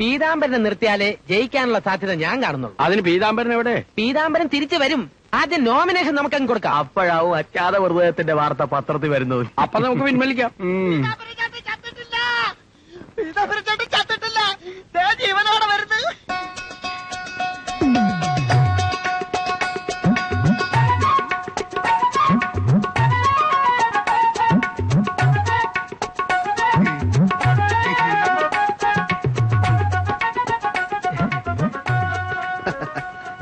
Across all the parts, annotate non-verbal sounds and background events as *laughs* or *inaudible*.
പീതാംബരനെ നിർത്തിയാലേ ജയിക്കാനുള്ള സാധ്യത ഞാൻ കാണുന്നുള്ളൂ. അതിന് പീതാംബരൻ എവിടെ? പീതാംബരൻ തിരിച്ചു വരും. ആദ്യം നോമിനേഷൻ നമുക്ക് അങ്ങ് കൊടുക്കാം. അപ്പോഴാവും അജ്ഞാത ഹൃദയത്തിന്റെ വാർത്ത പത്രത്തിൽ വരുന്നത്. അപ്പൊ നമുക്ക് പിൻവലിക്കാം. *laughs* ജീവനോടെ വരുന്നത്.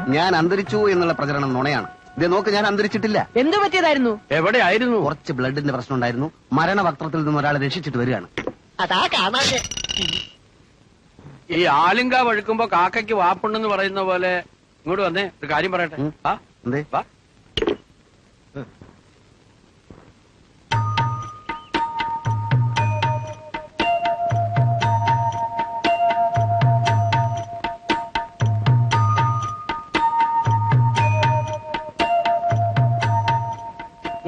ഞാൻ അന്തരിച്ചു എന്നുള്ള പ്രചരണം നുണയാണ്. ഇത് നോക്ക് ഞാൻ അന്തരിച്ചിട്ടില്ല. എന്തു പറ്റിയതായിരുന്നു? എവിടെയായിരുന്നു? കുറച്ച് ബ്ലഡിന്റെ പ്രശ്നം ഉണ്ടായിരുന്നു മരണവക്രത്തിൽ നിന്ന് ഒരാളെ രക്ഷിച്ചിട്ട് വരികയാണ്. അതാ കാണാതെ. ഈ ആലിംഗ വഴുക്കുമ്പോ കാക്കയ്ക്ക് വാപ്പുണ്ടെന്ന് പറയുന്ന പോലെ ഇങ്ങോട്ട് വന്നേ ഒരു കാര്യം പറയട്ടെ. എന്തേ? വാ.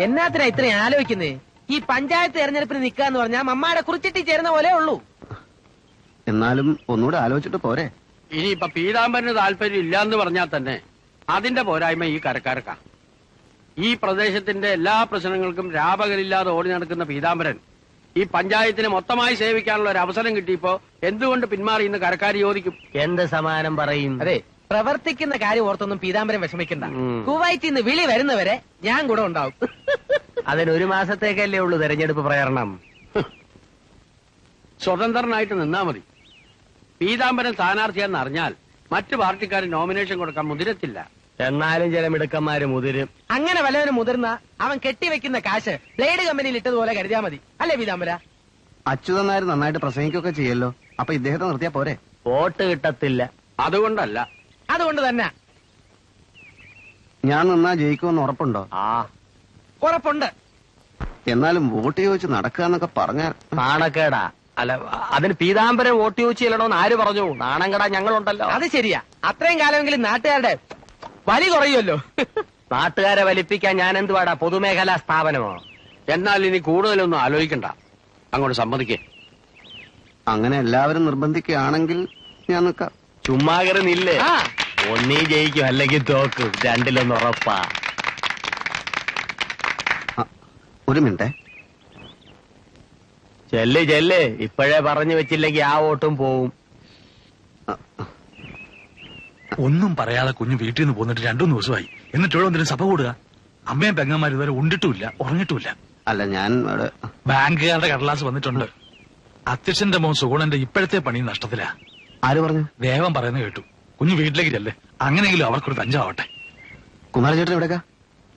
എന്നാത്തിനാ ഇത്രയും ആലോചിക്കുന്നേ? ഈ പഞ്ചായത്ത് തെരഞ്ഞെടുപ്പിന് നിക്കാന്ന് പറഞ്ഞാൽ മമ്മാടെ കുറിച്ചിട്ടി ചേരുന്ന പോലെ ഉള്ളൂ. എന്നാലും ഒന്നുകൂടെ ആലോചിച്ചിട്ട് പോരെ. ഇനി ഇനിയിപ്പൊ പീതാംബരന് താല്പര്യം ഇല്ലാന്ന് പറഞ്ഞാൽ തന്നെ അതിന്റെ പോരായ്മ ഈ കരക്കാർക്കാ. ഈ പ്രദേശത്തിന്റെ എല്ലാ പ്രശ്നങ്ങൾക്കും രാപകലില്ലാതെ ഓടി നടക്കുന്ന പീതാംബരൻ ഈ പഞ്ചായത്തിനെ മൊത്തമായി സേവിക്കാനുള്ള ഒരു അവസരം കിട്ടിയപ്പോ എന്തുകൊണ്ട് പിന്മാറി ഇന്ന് കരക്കാർ ചോദിക്കും? എന്ത് സമാനം പറയും? അതെ പ്രവർത്തിക്കുന്ന കാര്യം ഓർത്തൊന്നും പീതാംബരം വിഷമിക്കണ്ട. കുവൈറ്റിൽ നിന്ന് വിളി വരുന്നവരെ ഞാൻ കൂടെ ഉണ്ടാവും. അതിന് ഒരു മാസത്തേക്കല്ലേ ഉള്ളൂ തെരഞ്ഞെടുപ്പ് പ്രചരണം. സ്വതന്ത്രനായിട്ട് നിന്നാ മതി. പീതാംബരം സ്ഥാനാർത്ഥിയാന്ന് അറിഞ്ഞാൽ മറ്റു പാർട്ടിക്കാർ നോമിനേഷൻ കൊടുക്കാൻ മുതിരത്തില്ല. എന്നാലും ചില മിടുക്കന്മാര് മുതിരും. അങ്ങനെ വല്ലവനും മുതിർന്ന അവൻ കെട്ടിവെക്കുന്ന കാശ് ബ്ലേഡ് കമ്പനിയിൽ ഇട്ടതുപോലെ കരുതിയാ മതി. അല്ലേ പീതാംബര? അച്യുതൻ നായർ നന്നായിട്ട് പ്രസംഗിക്കൊക്കെ ചെയ്യല്ലോ. അപ്പൊ ഇദ്ദേഹത്തെ നിർത്തിയാ പോരെ? വോട്ട് കിട്ടത്തില്ല. അതുകൊണ്ടല്ല. അതുകൊണ്ട് തന്നെ. ഞാൻ നന്നാ ജയിക്കുമെന്ന് ഉറപ്പുണ്ടോ? ആ. ഉറപ്പുണ്ട്. എന്നാലും വോട്ട് ചോദിച്ച് നടക്കുക എന്നൊക്കെ പറഞ്ഞാൽ നാണക്കേടാ. അല്ല അതിന് പീതാംബരം വോട്ട് ചോദിച്ചു ചെല്ലണോന്ന് ആര് പറഞ്ഞു? നാണം കെടാ ഞങ്ങളുണ്ടല്ലോ. അത് ശരിയാ. അത്രയും കാലമെങ്കിലും നാട്ടുകാരുടെ വലി കുറയുമല്ലോ. നാട്ടുകാരെ വലിപ്പിക്കാൻ ഞാൻ എന്തുവാടാ പൊതുമേഖലാ സ്ഥാപനമോ? എന്നാൽ ഇനി കൂടുതലൊന്നും ആലോചിക്കണ്ട. അങ്ങോട്ട് സമ്മതിക്കേ. അങ്ങനെ എല്ലാവരും നിർബന്ധിക്കുകയാണെങ്കിൽ ഞാൻ നിൽക്കാം. ചുമ്മാ കയറി നില്ലേ. ആ. ഒന്നീ ജയിക്കും അല്ലെങ്കിൽ തോക്കും. രണ്ടിലൊന്ന് ഉറപ്പാ. ഒരു മിനിറ്റ്. ചെല്ല് ചെല്ല്. ഇപ്പോഴേ പറഞ്ഞു വെച്ചില്ലെങ്കിൽ ആ വോട്ടും പോവും. ഒന്നും പറയാതെ കുഞ്ഞ് വീട്ടിൽ നിന്ന് പോന്നിട്ട് രണ്ടു ദിവസമായി. എന്നിട്ട് ഇവിടെ എന്തിനും സഭ കൂടുക. അമ്മയും പെങ്ങന്മാരും ഇതുവരെ ഉണ്ടിട്ടുമില്ല ഉറങ്ങിട്ടുമില്ല. അല്ല ഞാൻ അവിടെ ബാങ്കുകാരുടെ കടലാസ് വന്നിട്ടുണ്ട്. അധ്യക്ഷന്റെ മോൻ സുഗുണന്റെ ഇപ്പോഴത്തെ പണി നഷ്ടത്തിലാ. ആര് പറഞ്ഞു? ദേവം പറയുന്നത് കേട്ടു. കുഞ്ഞ് വീട്ടിലേക്ക് ചെല്ലേ അങ്ങനെയെങ്കിലും അവർക്കൊരു തഞ്ചാവട്ടെ കുമാരചേട്ടൻ എവിടെ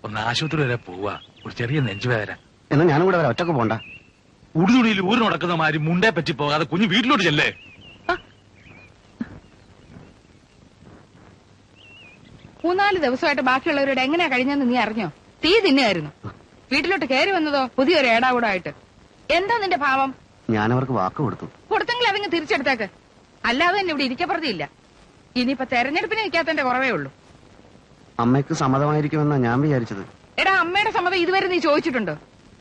ഒന്ന് ആശുപത്രി വരെ പോവാ. ഒരു ചെറിയ നെഞ്ചുവേദന. എന്നാ ഞാനും കൂടെ വരാം. ഒറ്റയ്ക്ക് പോണ്ട. ഉടുതുടിയിൽ ഊര് നടക്കുന്ന മാതിരി മുണ്ടേ പറ്റി പോകാതെ കുഞ്ഞു വീട്ടിലോട്ട് ചെല്ലേ? മൂന്നാൽ ദിവസമായിട്ട് ബാക്കിയുള്ളവരോട് എങ്ങനെയാ കഴിഞ്ഞെന്ന് നീ അറിഞ്ഞോ? തീ തിന്നെയായിരുന്നു വീട്ടിലോട്ട് കയറി വന്നതോ പുതിയൊരു ഏടാകൂടായിട്ട് എന്താ നിന്റെ ഭാവം? ഞാൻ അവർക്ക് വാക്ക് കൊടുത്തു. കൊടുത്തെങ്കിൽ അതിങ്ങ് തിരിച്ചെടുത്തേക്ക്. അല്ലാതെ തന്നെ ഇവിടെ ഇരിക്കപ്പുറതിയില്ല ഇനിയിപ്പൊ തെരഞ്ഞെടുപ്പിന് നിൽക്കാത്തന്റെ കുറവേ ഉള്ളൂ. അമ്മയ്ക്ക് സമ്മതമായിരിക്കുമെന്നാ ഞാൻ വിചാരിച്ചത്. എടാ അമ്മയുടെ സമ്മതം ഇതുവരെ നീ ചോദിച്ചിട്ടുണ്ടോ?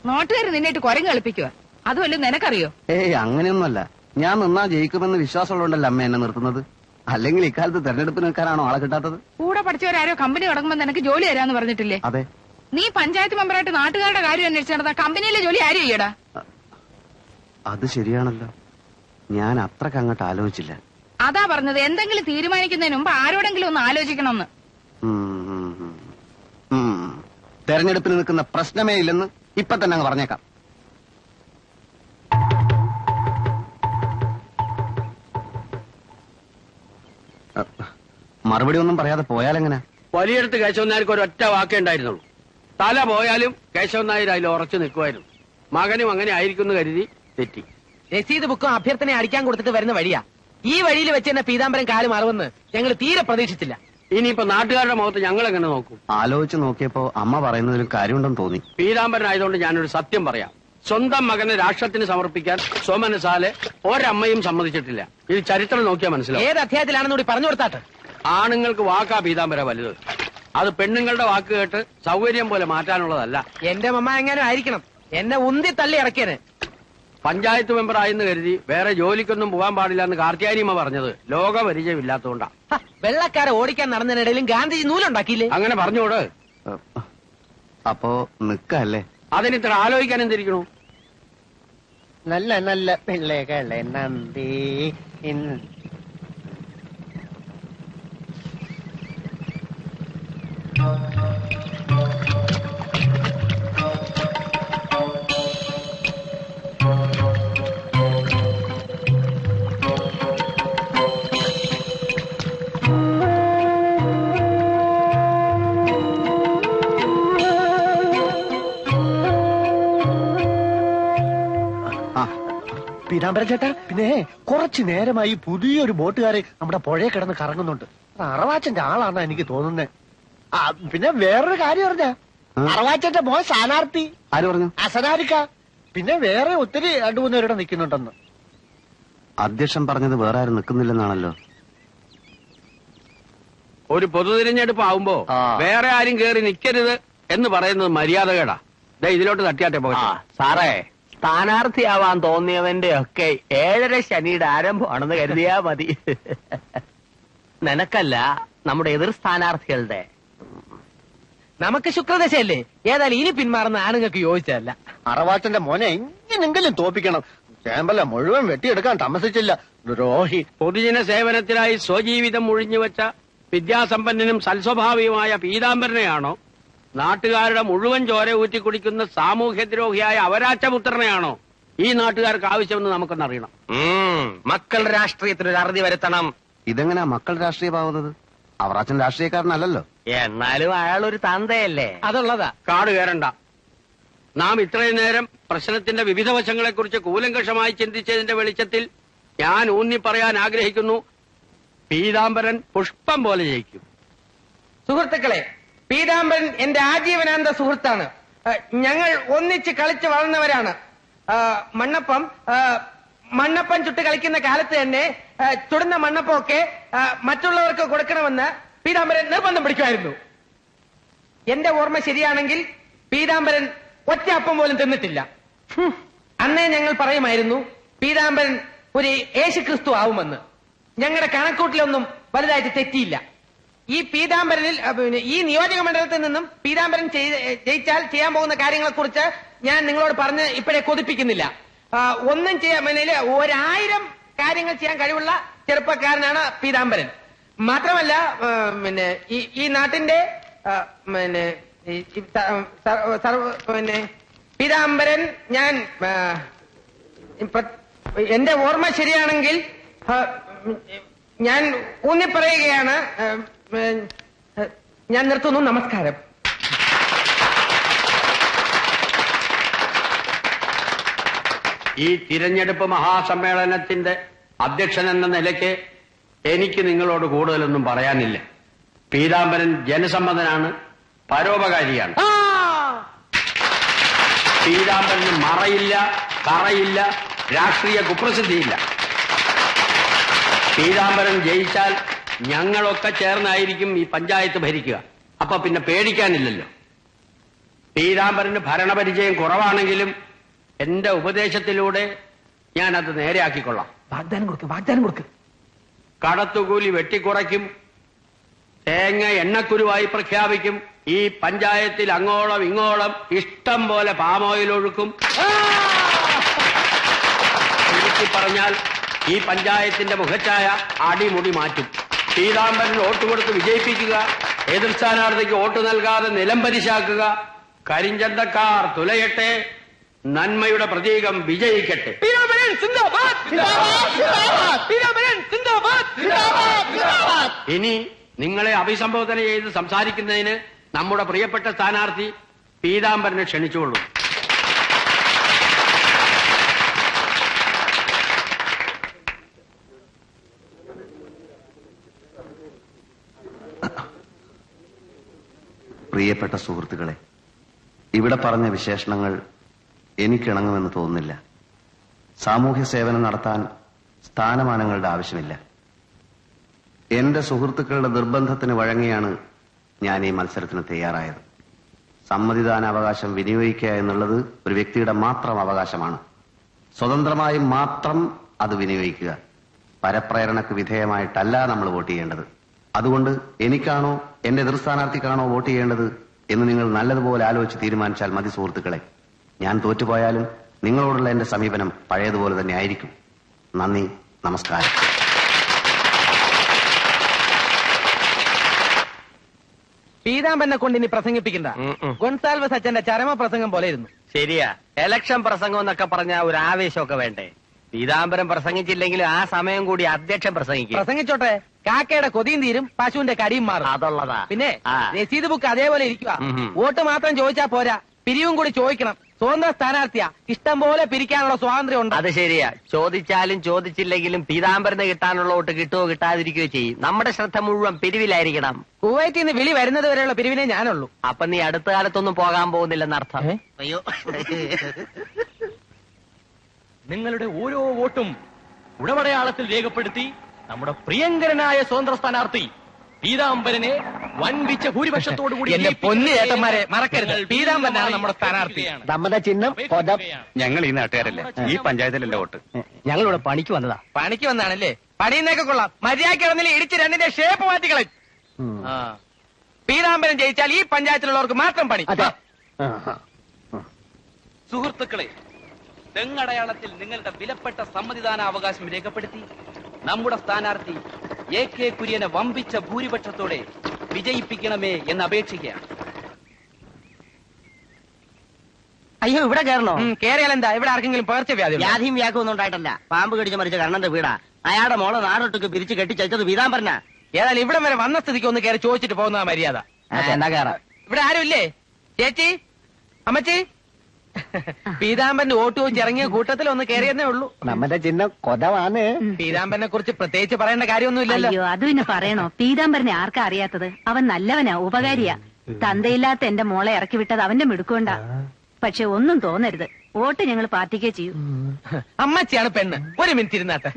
നാട്ടുകാർ നിന്നിട്ട് കുരങ്ങ് കളിപ്പിക്കുക അതുമല്ല നിനക്കറിയോ? ഏയ് അങ്ങനെയൊന്നുമല്ല. ഞാൻ നിന്നാ ജയിക്കുമെന്ന് വിശ്വാസമുള്ളതുകൊണ്ടല്ല അമ്മ എന്നെ നിർത്തുന്നത്? അല്ലെങ്കിൽ ഇക്കാലത്ത് തെരഞ്ഞെടുപ്പ് നിൽക്കാനാണോ ആളെ കിട്ടാത്തത്? കൂടെ പഠിച്ചവരാരോ കമ്പനി തുടങ്ങുമ്പോൾ നിനക്ക് ജോലി തരാന്ന് പറഞ്ഞിട്ടില്ലേ? അതെ. നീ പഞ്ചായത്ത് മെമ്പറായിട്ട് നാട്ടുകാരുടെ കാര്യം അന്വേഷിച്ച് നടന്ന കമ്പനിയിലെ ജോലി ആരും ചെയ്യടാ? അത് ശരിയാണല്ലോ. ഞാൻ അത്രയ്ക്ക് അങ്ങോട്ട് ആലോചിച്ചില്ല. അതാ പറഞ്ഞത് എന്തെങ്കിലും തീരുമാനിക്കുന്നതിന് മുമ്പ് ആരോടെങ്കിലും ഒന്ന് ആലോചിക്കണമെന്ന്. ഉം, ഉം, ഉം. ഉം. തെരഞ്ഞെടുപ്പിന് നിൽക്കുന്ന പ്രശ്നമേ ഇല്ലെന്ന് ഇപ്പൊ തന്നെ അങ്ങ് പറഞ്ഞേക്കാം. മറുപടി ഒന്നും പറയാതെ പോയാലെങ്ങനെ? വലിയടത്ത് കേശവൻ നായർക്ക് ഒരൊറ്റ ഒറ്റ വാക്കേ ഉണ്ടായിരുന്നുള്ളൂ. തല പോയാലും കേശവൻ നായർ അതിൽ ഉറച്ചു നിൽക്കുമായിരുന്നു. മകനും അങ്ങനെ ആയിരിക്കുന്നു കരുതി തെറ്റി. രസീത് ബുക്കും അഭ്യർത്ഥന അടിക്കാൻ കൊടുത്തിട്ട് വരുന്ന വഴിയാ. ഈ വഴിയിൽ വെച്ച് തന്നെ പീതാംബരം കാൽ മാറുമെന്ന് ഞങ്ങൾ തീരെ പ്രതീക്ഷിച്ചില്ല. ഇനിയിപ്പോ നാട്ടുകാരുടെ മുഖത്ത് ഞങ്ങൾ എങ്ങനെ നോക്കും? ആലോചിച്ച് നോക്കിയപ്പോ അമ്മ പറയുന്നതിൽ കാര്യമുണ്ടെന്ന് തോന്നി. പീതാംബരനായതുകൊണ്ട് ഞാനൊരു സത്യം പറയാം. സ്വന്തം മകനെ രാഷ്ട്രത്തിന് സമർപ്പിക്കാൻ സ്വമനസാലെ ഒരമ്മയും സമ്മതിച്ചിട്ടില്ല. ഇത് ചരിത്രം നോക്കിയാൽ മനസ്സിലാവും. ഏത് അധ്യായത്തിലാണെന്ന് കൂടി പറഞ്ഞു കൊടുത്താട്ട്? ആണുങ്ങൾക്ക് വാക്കാ പീതാംബര വലുത്. അത് പെണ്ണുങ്ങളുടെ വാക്ക് കേട്ട് സൗകര്യം പോലെ മാറ്റാനുള്ളതല്ല. എന്റെ മമ്മ എങ്ങനെ ആയിരിക്കണം. എന്നെ ഉന്തി തള്ളി ഇറക്കിയന് പഞ്ചായത്ത് മെമ്പർ ആയെന്ന് കരുതി വേറെ ജോലിക്കൊന്നും പോകാൻ പാടില്ല എന്ന് കാർത്തിയാനിയമ്മ പറഞ്ഞത്. ലോക പരിചയമില്ലാത്തതുകൊണ്ടാ വെള്ളക്കാരെ ഓടിക്കാൻ നടന്നതിനിടയിലും ഗാന്ധിജി നൂലുണ്ടാക്കിയില്ലേ? അങ്ങനെ പറഞ്ഞോട്. അപ്പോ നിക്കല്ലേ? അതിന് ഇത്ര ആലോചിക്കാൻ എന്തിരിക്കണു? നല്ല നല്ല പിള്ളേകളെ നന്ദി. ഇന്ന് ആ പീതാംബരൻ ചേട്ടാ പിന്നെ കുറച്ചു നേരമായി പുതിയൊരു ബോട്ടുകാരെ നമ്മുടെ പുഴയെ കിടന്ന് കറങ്ങുന്നുണ്ട്. അറവാച്ചന്റെ ആളാണ് എനിക്ക് തോന്നുന്നത് ആ പിന്നെ വേറൊരു കാര്യം അറിഞ്ഞ? ആ? അറവാച്ചന്റെ മോൻ സ്ഥാനാർത്ഥി. ആര് പറഞ്ഞു? അസനാരിക്ക. പിന്നെ വേറെ ഒത്തിരി രണ്ടു മൂന്ന് പേരുടെ നിൽക്കുന്നുണ്ടെന്ന്. അധ്യക്ഷൻ പറഞ്ഞത് വേറെ ആരും നിൽക്കുന്നില്ലെന്നാണല്ലോ. ഒരു പൊതു തിരഞ്ഞെടുപ്പ് ആവുമ്പോ ആ. വേറെ ആരും കേറി നിൽക്കരുത് എന്ന് പറയുന്നത് മര്യാദകേടാ. ദേ ഇതിലോട്ട് തട്ടിയാട്ടെ ആ പോകട്ടെ സാറേ സ്ഥാനാർത്ഥിയാവാൻ തോന്നിയവന്റെ ഒക്കെ ഏഴര ശനിയുടെ ആരംഭമാണെന്ന് കരുതിയാ മതി. നിനക്കല്ല നമ്മുടെ എതിർ സ്ഥാനാർത്ഥികളുടെ. നമുക്ക് ശുക്രദശയല്ലേ? ഏതായാലും ഇനി പിന്മാറുന്ന ആണുങ്ങൾക്ക് യോജിച്ചതല്ല. അറവാച്ചന്റെ മോനെ എങ്ങനെങ്കിലും തോപ്പിക്കണം. ചേമ്പല മുഴുവൻ വെട്ടിയെടുക്കാൻ താമസിച്ചില്ല. ദ്രോഹി. പൊതുജന സേവനത്തിനായി സ്വജീവിതം ഒഴിഞ്ഞുവെച്ച വിദ്യാസമ്പന്നനും സൽസ്വഭാവിയുമായ പീതാംബരനെയാണോ? നാട്ടുകാരുടെ മുഴുവൻ ചോര ഊറ്റി കുടിക്കുന്ന സാമൂഹ്യദ്രോഹിയായ അവരാച്ചപുത്രനെയാണോ ഈ നാട്ടുകാർക്ക് ആവശ്യമെന്ന് നമുക്കൊന്ന് അറിയണം. മക്കൾ രാഷ്ട്രീയത്തിന് ഒരു അറുതി വരുത്തണം. ഇതെങ്ങനെയാ മക്കൾ രാഷ്ട്രീയമാവുന്നത്? അവറാച്ചൻ രാഷ്ട്രീയക്കാരനല്ലല്ലോ. എന്നാലും അയാൾ ഒരു തന്തയല്ലേ? അതുള്ളതാ. കാട് കയറണ്ട. നാം ഇത്രയും നേരം പ്രശ്നത്തിന്റെ വിവിധ വശങ്ങളെക്കുറിച്ച് കൂലങ്കഷമായി ചിന്തിച്ചതിന്റെ വെളിച്ചത്തിൽ ഞാൻ ഊന്നി പറയാൻ ആഗ്രഹിക്കുന്നു. പീതാംബരൻ പുഷ്പം പോലെ ജയിക്കും. സുഹൃത്തുക്കളെ പീതാംബരൻ എന്റെ ആജീവനാന്ത സുഹൃത്താണ്. ഞങ്ങൾ ഒന്നിച്ച് കളിച്ച് വളർന്നവരാണ്. മണ്ണപ്പം മണ്ണപ്പം ചുട്ട് കളിക്കുന്ന കാലത്ത് തന്നെ ചുടുന്ന മണ്ണപ്പമൊക്കെ മറ്റുള്ളവർക്ക് കൊടുക്കണമെന്ന് പീതാംബരൻ നിർബന്ധം പിടിക്കുമായിരുന്നു. എന്റെ ഓർമ്മ ശരിയാണെങ്കിൽ പീതാംബരൻ ഒറ്റ അപ്പം പോലും തിന്നിട്ടില്ല. അന്നേ ഞങ്ങൾ പറയുമായിരുന്നു പീതാംബരൻ ഒരു യേശുക്രിസ്തു ആവുമെന്ന്. ഞങ്ങളുടെ കണക്കൂട്ടിലൊന്നും വലുതായിട്ട് തെറ്റിയില്ല. ഈ പീതാംബരനിൽ ഈ നിയോജക മണ്ഡലത്തിൽ നിന്നും പീതാംബരൻ ജയിച്ചാൽ ചെയ്യാൻ പോകുന്ന കാര്യങ്ങളെ കുറിച്ച് ഞാൻ നിങ്ങളോട് പറഞ്ഞ് ഇപ്പോഴേ കൊതിപ്പിക്കുന്നില്ല. ഒന്നും ചെയ്യാൻ ഒരായിരം കാര്യങ്ങൾ ചെയ്യാൻ കഴിവുള്ള ചെറുപ്പക്കാരനാണ് പീതാംബരൻ. മാത്രമല്ല പിന്നെ ഈ നാട്ടിന്റെ പിന്നെ പിന്നെ പീതാംബരൻ ഞാൻ എന്റെ ഓർമ്മ ശരിയാണെങ്കിൽ ഞാൻ ഊന്നി പറയുകയാണ് ആ, ഉം, ഞാൻ നിർത്തുന്നു. നമസ്കാരം. ഈ തിരഞ്ഞെടുപ്പ് മഹാസമ്മേളനത്തിന്റെ അധ്യക്ഷൻ എന്ന നിലയ്ക്ക് എനിക്ക് നിങ്ങളോട് കൂടുതലൊന്നും പറയാനില്ല. പീതാംബരൻ ജനസമ്മതനാണ് പരോപകാരിയാണ്. പീതാംബരന് മറയില്ല കറയില്ല രാഷ്ട്രീയ കുപ്രസിദ്ധിയില്ല. പീതാംബരൻ ജയിച്ചാൽ ഞങ്ങളൊക്കെ ചേർന്നായിരിക്കും ഈ പഞ്ചായത്ത് ഭരിക്കുക. അപ്പൊ പിന്നെ പേടിക്കാനില്ലല്ലോ. പീതാംബരന് ഭരണപരിചയം കുറവാണെങ്കിലും എന്റെ ഉപദേശത്തിലൂടെ ഞാൻ അത് നേരെയാക്കിക്കൊള്ളാം. വാഗ്ദാനം കൊടുക്ക് വാഗ്ദാനം കൊടുക്ക്. കടത്തുകൂലി വെട്ടിക്കുറയ്ക്കും. തേങ്ങ എണ്ണക്കുരുവായി പ്രഖ്യാപിക്കും. ഈ പഞ്ചായത്തിൽ അങ്ങോളം ഇങ്ങോളം ഇഷ്ടം പോലെ പാമോയിൽ ഒഴുക്കും. ചുരുക്കി പറഞ്ഞാൽ ഈ പഞ്ചായത്തിന്റെ മുഖച്ഛായ അടിമുടി മാറ്റും. പീതാംബരൻ വോട്ട് കൊടുത്ത് വിജയിപ്പിക്കുക എതിർ സ്ഥാനാർത്ഥിക്ക് വോട്ട് നൽകാതെ നിലംപരിശാക്കുക കരിഞ്ചന്തക്കാർ തുലയട്ടെ നന്മയുടെ പ്രതീകം വിജയിക്കട്ടെ. ഇനി നിങ്ങളെ അഭിസംബോധന ചെയ്ത് സംസാരിക്കുന്നതിന് നമ്മുടെ പ്രിയപ്പെട്ട സ്ഥാനാർത്ഥി പീതാംബരനെ ക്ഷണിച്ചുകൊള്ളൂ പ്രിയപ്പെട്ട സുഹൃത്തുക്കളെ ഇവിടെ പറഞ്ഞ വിശേഷണങ്ങൾ എനിക്കിണങ്ങുമെന്ന് തോന്നുന്നില്ല. സാമൂഹ്യ സേവനം നടത്താൻ സ്ഥാനമാനങ്ങളുടെ ആവശ്യമില്ല. എന്റെ സുഹൃത്തുക്കളുടെ നിർബന്ധത്തിന് വഴങ്ങിയാണ് ഞാൻ ഈ മത്സരത്തിന് തയ്യാറായത്. സമ്മതിദാന അവകാശം വിനിയോഗിക്കുക എന്നുള്ളത് ഒരു വ്യക്തിയുടെ മാത്രം അവകാശമാണ്. സ്വതന്ത്രമായി മാത്രം അത് വിനിയോഗിക്കുക പരപ്രേരണക്ക് വിധേയമായിട്ടല്ല നമ്മൾ വോട്ട് ചെയ്യേണ്ടത്. അതുകൊണ്ട് എനിക്കാണോ എന്റെ എതിർ സ്ഥാനാർത്ഥിക്കാണോ വോട്ട് ചെയ്യേണ്ടത് എന്ന് നിങ്ങൾ നല്ലതുപോലെ ആലോചിച്ച് തീരുമാനിച്ചാൽ മതി സുഹൃത്തുക്കളെ. ഞാൻ തോറ്റുപോയാലും നിങ്ങളോടുള്ള എന്റെ സമീപനം പഴയതുപോലെ തന്നെ ആയിരിക്കും. നന്ദി നമസ്കാരം. പീതാമ്പനെ കൊണ്ട് ഇനി പ്രസംഗിപ്പിക്കണ്ട. സച്ചന്റെ ഗൊൺസാൽവസ് അച്ഛന്റെ ചരമ പ്രസംഗം പോലെ ഇരുന്നു. ശരിയാ. എലക്ഷൻ പ്രസംഗം എന്നൊക്കെ പറഞ്ഞ ഒരു ആവേശമൊക്കെ വേണ്ടേ? പീതാംബരം പ്രസംഗിച്ചില്ലെങ്കിലും ആ സമയം കൂടി അധ്യക്ഷൻ പ്രസംഗിക്കും. പ്രസംഗിച്ചോട്ടെ. കാക്കയുടെ കൊതിയും തീരും പശുവിന്റെ കടിയും മാറും. അതുള്ളതാ. പിന്നെ ആ. രസീത് ബുക്ക് അതേപോലെ ഇരിക്കുക ഉം. വോട്ട് മാത്രം ചോദിച്ചാ പോരാ. പിരിവും കൂടി ചോദിക്കണം. സ്വതന്ത്ര സ്ഥാനാർത്ഥിയാ. ഇഷ്ടം പോലെ പിരിക്കാനുള്ള സ്വാതന്ത്ര്യം ഉണ്ട് അത് ശരിയാ. ചോദിച്ചാലും ചോദിച്ചില്ലെങ്കിലും പീതാംബരന് കിട്ടാനുള്ള വോട്ട് കിട്ടുകയോ കിട്ടാതിരിക്കുകയോ ചെയ്യും. നമ്മുടെ ശ്രദ്ധ മുഴുവൻ പിരിവിലായിരിക്കണം. കുവൈറ്റിൽ നിന്ന് വിളി വരുന്നത് വരെയുള്ള പിരിവിനെ ഞാനുള്ളൂ. അപ്പൊ നീ അടുത്ത കാലത്തൊന്നും പോകാൻ പോകുന്നില്ലെന്നർത്ഥം. ഏ? അയ്യോ. നിങ്ങളുടെ ഓരോ വോട്ടും ഉടമടയാളത്തിൽ രേഖപ്പെടുത്തി നമ്മുടെ പ്രിയങ്കരനായ സ്വതന്ത്ര സ്ഥാനാർത്ഥി പീതാംബരനെ വൻപിച്ച ഭൂരിപക്ഷത്തോടു കൂടി എന്റെ പൊന്നു ഏട്ടന്മാരെ മറക്കരുത്. പീതാംബരനാണ് നമ്മുടെ സ്ഥാനാർത്ഥി. നമ്മുടെ ചിഹ്നം കൊതം ഞങ്ങൾ ഈ നാട്ടുകാരല്ലേ? ഈ പഞ്ചായത്തിലല്ലേ വോട്ട്? ഞങ്ങൾ ഇവിടെ പണിക്ക് വന്നതാ. പണിക്ക് വന്നതാണല്ലേ പണിയുന്നൊക്കെ കൊള്ളാം. മര്യാദ കിടന്നില്ല ഇടിച്ച് രണ്ടിന്റെ ഷേപ്പ് മാറ്റിക്കളെ പീതാംബരൻ ജയിച്ചാൽ ഈ പഞ്ചായത്തിലുള്ളവർക്ക് മാത്രം പണി. സുഹൃത്തുക്കളെ തെങ്ങടയാളത്തിൽ നിങ്ങളുടെ വിലപ്പെട്ട സമ്മതിദാന അവകാശം രേഖപ്പെടുത്തി. നമ്മുടെ സ്ഥാനാർത്ഥി എ കെ കുര്യനെ വമ്പിച്ച ഭൂരിപക്ഷത്തോടെ വിജയിപ്പിക്കണമേ എന്ന് അപേക്ഷിക്കുകയാണ്. അയ്യോ ഇവിടെ കയറണോ? കേറിയാൽ എന്താ? ഇവിടെ ആർക്കെങ്കിലും പകർച്ചവ്യാധി? വ്യാധിയും ഒന്നും ഉണ്ടായിട്ടല്ല. പാമ്പ് കടിച്ച് മരിച്ച കണ്ണന്റെ വീടാ. അയാളുടെ മോളെ നാടൊട്ടുക്ക് പിരിച്ച് കെട്ടിച്ചത് പീതാംബരനാ. ഏതായാലും ഇവിടെ വരെ വന്ന സ്ഥിതിക്ക് ഒന്ന് കയറി ചോദിച്ചിട്ട് പോകുന്ന മര്യാദ. എന്നാ കയറാം ഇവിടെ ആരും ഇല്ലേ ചേച്ചി? അമ്മച്ചി? *laughs* പീതാംബരന്റെ വോട്ട് ചോദിച്ച് ഇറങ്ങിയ കൂട്ടത്തിൽ ഒന്ന് കയറിയെന്നേ ഉള്ളൂ. നമ്മുടെ ചിഹ്നം കൊതവാണ്. പീതാമ്പനെ കുറിച്ച് പ്രത്യേകിച്ച് പറയേണ്ട കാര്യമൊന്നുമില്ലല്ലോ. അയ്യോ അത് പിന്നെ പറയണോ? *laughs* പീതാംബരനെ ആർക്കാ അറിയാത്തത്? അവൻ നല്ലവനാ ഉപകാരിയാ. തന്തയില്ലാത്ത എന്റെ മോളെ ഇറക്കി വിട്ടത് അവന്റെ മിടുക്കൊണ്ടാ പക്ഷെ ഒന്നും തോന്നരുത്. വോട്ട് ഞങ്ങൾ പാർട്ടിക്കേ ചെയ്യൂ. അമ്മച്ചിയാണ് പെണ്ണ്. ഒരു മിനിറ്റ് ഇരുന്നാട്ടെ.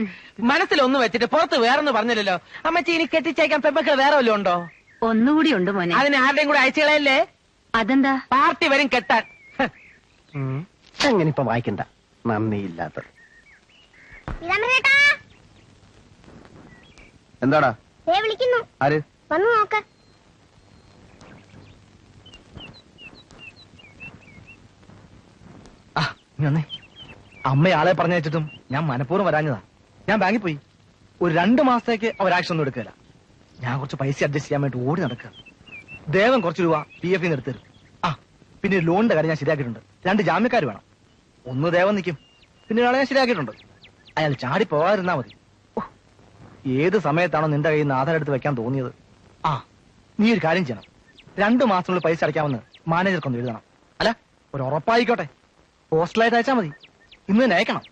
മനസ്സിൽ ഒന്ന് വെച്ചിട്ട് പുറത്ത് വേറൊന്ന് പറഞ്ഞില്ലല്ലോ. അമ്മച്ചി ഇനി കെട്ടിച്ചേക്കാൻ പെമ്മക്കൾ വേറെ വല്ലതും ഉണ്ടോ? ഒന്നുകൂടി ഉണ്ട് മോനെ. അതിന് ആരുടെയും കൂടെ അയച്ചുകളയല്ലേ അതെന്താ? പാർട്ടി വരും കെട്ടാൻ. അങ്ങനെ ഇപ്പൊ വായിക്കണ്ട. നന്ദിയില്ലാത്ത എന്താടാ? വിളിക്കുന്നു. ആര്? വന്നു നോക്ക. അമ്മയാളെ പറഞ്ഞയച്ചിട്ടും ഞാൻ മനഃപൂർവം വരാഞ്ഞതാ. ഞാൻ ബാങ്കിൽ പോയി. ഒരു രണ്ട് മാസത്തേക്ക് അവർ ആക്ഷൻ ഒന്നും എടുക്കില്ല ഞാൻ കുറച്ച് പൈസ അഡ്ജസ്റ്റ് ചെയ്യാൻ വേണ്ടി ഓടി നടക്കുക. ദേവൻ കുറച്ച് രൂപ പി എഫ് എടുത്തു തരും. ആ പിന്നെ ഒരു ലോണിന്റെ കാര്യം ഞാൻ ശരിയാക്കിയിട്ടുണ്ട്. രണ്ട് ജാമ്യക്കാർ വേണം. ഒന്ന് ദേവൻ നിൽക്കും പിന്നെ ഒരാളെ ഞാൻ ശരിയാക്കിയിട്ടുണ്ട്. അയാൾ ചാടി പോകാതിരുന്നാ മതി. ഏത് സമയത്താണോ നിന്റെ കയ്യിൽ നിന്ന് ആധാരം എടുത്ത് വെക്കാൻ തോന്നിയത്? ആ നീ ഒരു കാര്യം ചെയ്യണം. രണ്ടു മാസത്തിനുള്ളിൽ പൈസ അടയ്ക്കാമെന്ന് മാനേജർക്കൊന്ന് എഴുതണം. അല്ല ഒരു ഉറപ്പായിക്കോട്ടെ. പോസ്റ്റലായിട്ട് അയച്ചാൽ മതി. ഇന്ന് തന്നെ അയക്കണം.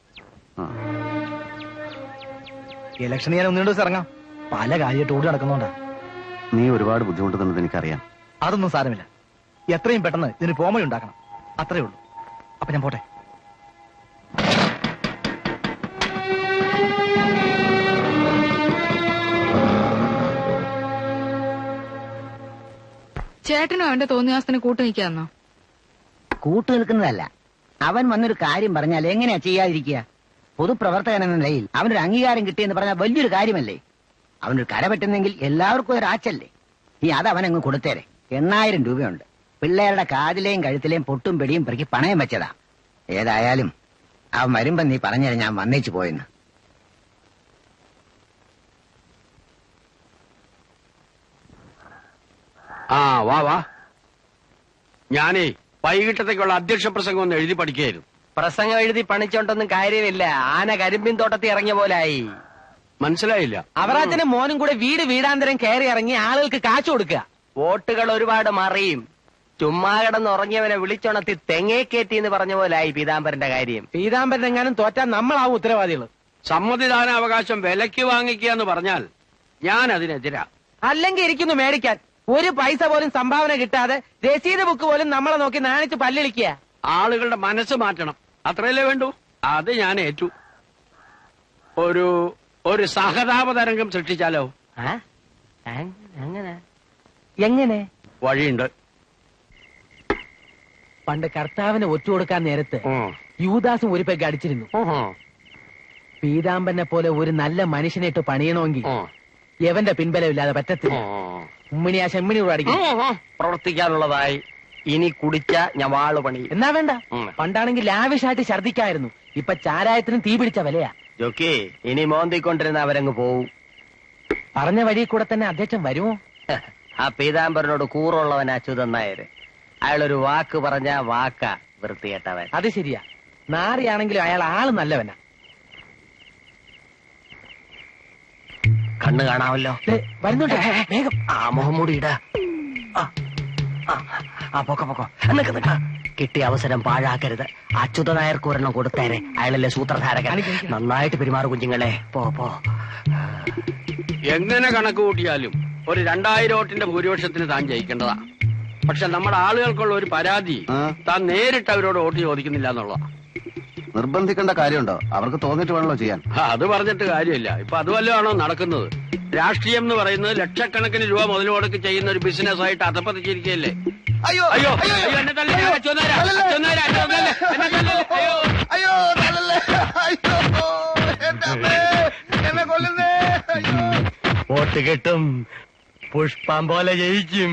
ഇലക്ഷൻ ഞാൻ ഒന്നും രണ്ട് ദിവസം ഇറങ്ങാം. പല കാര്യമായിട്ട് ഓടി നടക്കുന്നോണ്ടാ. നീ ഒരുപാട് ബുദ്ധിമുട്ടുന്നുണ്ടെന്ന് എനിക്കറിയാം. അതൊന്നും സാരമില്ല. എത്രയും പെട്ടെന്ന് ഇതിന് പോമഴ ഉണ്ടാക്കണം. അത്രേ ഉള്ളൂ. അപ്പൊ ഞാൻ പോട്ടെ. ചേട്ടനും അവന്റെ തോന്നിയാസത്തിന് കൂട്ടു നിൽക്കാന്നോ? കൂട്ടു നിൽക്കുന്നതല്ല. അവൻ വന്നൊരു കാര്യം പറഞ്ഞാൽ എങ്ങനെയാ ചെയ്യാതിരിക്കുക? പൊതുപ്രവർത്തകൻ എന്ന നിലയിൽ അവനൊരു അംഗീകാരം കിട്ടിയെന്ന് പറഞ്ഞാൽ വലിയൊരു കാര്യമല്ലേ? അവനൊരു കര പറ്റുന്നെങ്കിൽ എല്ലാവർക്കും ഒരു ആച്ചല്ലേ? നീ അത് അവനങ്ങ് അങ്ങ് കൊടുത്തേരെ. എണ്ണായിരം രൂപയുണ്ട്. പിള്ളേരുടെ കാതിലെയും കഴുത്തിലെയും പൊട്ടും പിടിയും പെറുക്കി പണയം വെച്ചതാ. ഏതായാലും അവൻ വരുമ്പോ നീ പറഞ്ഞാൽ ഞാൻ വന്നേച്ചു പോയെന്ന്. ആ വാ വാ. ഞാനേ വൈകിട്ടത്തേക്കുള്ള അധ്യക്ഷ പ്രസംഗം ഒന്ന് എഴുതി പഠിക്കായിരുന്നു പ്രസംഗം എഴുതി പണിച്ചോണ്ടൊന്നും കാര്യമില്ല. ആന കരിമ്പിൻ തോട്ടത്തിൽ ഇറങ്ങിയ പോലായി. മനസ്സിലായില്ല. അവറാച്ചനും മോനും കൂടെ വീട് വീടാന്തരം കയറി ഇറങ്ങി ആളുകൾക്ക് കാശ് കൊടുക്കുക. വോട്ടുകൾ ഒരുപാട് മറിയും. ചുമ്മാ കിടന്നുറങ്ങിയവനെ ഉറങ്ങിയവനെ വിളിച്ചുണർത്തി തെങ്ങേ കയറ്റി എന്ന് പറഞ്ഞ പോലായി പീതാംബരന്റെ കാര്യം. പീതാംബരൻ എങ്ങാനും തോറ്റാൽ നമ്മളാവും ഉത്തരവാദികൾ സമ്മതിദാന അവകാശം വിലക്ക് വാങ്ങിക്കുക എന്ന് പറഞ്ഞാൽ ഞാൻ അതിനെതിരാ അല്ലെങ്കിൽ ഇരിക്കുന്നു മേടിക്കാൻ. ഒരു പൈസ പോലും സംഭാവന കിട്ടാതെ രസീത് ബുക്ക് പോലും നമ്മളെ നോക്കി നാണിച്ച് പല്ലിളിക്കുക. ആളുകളുടെ മനസ്സ് മാറ്റണം. അത്രയല്ലേ വേണ്ടു? അത് ഞാൻ ഏറ്റു. ഒരു ഒരു സഹതാപ തരംഗം സൃഷ്ടിച്ചാലോ അങ്ങനെ എങ്ങനെ? വഴിയുണ്ട്. പണ്ട് കർത്താവിനെ ഒറ്റുകൊടുക്കാൻ നേരത്ത്. യുവദാസും ഒരു പെഗ് അടിച്ചിരുന്നു. പീതാംബനെ പോലെ ഒരു നല്ല മനുഷ്യനെ ഇട്ട് പണിയണമെങ്കിൽ എവന്റെ പിൻബലമില്ലാതെ പറ്റത്തില്ല. ഉമ്മിണി ആ ചെമ്മിണി കൂടെ അടിക്കും. പ്രവർത്തിക്കാനുള്ളതായി ഇനി കുടിച്ച ഞാൻ വാൾ പണി. എന്നാ വേണ്ട. പണ്ടാണെങ്കിൽ ലാവിഷായിട്ട് ഛർദിക്കായിരുന്നു ഇപ്പൊ ചാരായത്തിന് തീ പിടിച്ച വിലയാ. ജോക്കി ഇനി മോന്തിക്കൊണ്ടിരുന്ന അവരങ്ങ് പോവും. പറഞ്ഞ വഴി കൂടെ തന്നെ അധ്യക്ഷൻ വരുമോ? ആ പീതാംബരനോട് കൂറുള്ളവൻ അച്യുതൻ നായര് അയാളൊരു വാക്ക് പറഞ്ഞ വാക്ക വൃത്തികെട്ടവൻ. അത് ശരിയാ. നാറിയാണെങ്കിലും അയാൾ ആൾ നല്ലവനാ. കണ്ണു കാണാമല്ലോ. വരുന്നുണ്ട്. വേഗം. ആ ഇട. ആ പൊക്ക പൊക്കോ. നിക്ക നിക്ക. കിട്ടിയ അവസരം പാഴാക്കരുത്. അച്യുത നായർക്ക് ഒരെണ്ണം കൊടുത്തേരെ. അയാളല്ലേ സൂത്രധാരകൻ. നന്നായിട്ട് പെരുമാറു കുഞ്ഞുങ്ങളെ. പോ പോ. എങ്ങനെ കണക്ക് കൂട്ടിയാലും ഒരു രണ്ടായിരം വോട്ടിന്റെ ഭൂരിപക്ഷത്തിന് താൻ ജയിക്കേണ്ടതാ. പക്ഷെ നമ്മുടെ ആളുകൾക്കുള്ള ഒരു പരാതി? താൻ നേരിട്ട് അവരോട് വോട്ട് ചോദിക്കുന്നില്ല എന്നുള്ള നിർബന്ധിക്കേണ്ട കാര്യമുണ്ടോ? അവർക്ക് തോന്നിട്ട് വേണല്ലോ ചെയ്യാൻ. അത് പറഞ്ഞിട്ട് കാര്യമില്ല. ഇപ്പൊ അത് വല്ലതാണോ നടക്കുന്നത്? രാഷ്ട്രീയം എന്ന് പറയുന്നത് ലക്ഷക്കണക്കിന് രൂപ മുതൽ മുടക്ക് ചെയ്യുന്ന ഒരു ബിസിനസ് ആയിട്ട് അധപ്പതിച്ചിരിക്കുകയല്ലേ? അയ്യോ അയ്യോ അയ്യോ എന്നെ അയ്യോ അയ്യോ. എന്നെ കൊല്ലുന്നേ. വോട്ട് കിട്ടും. പുഷ്പം പോലെ ജയിക്കും.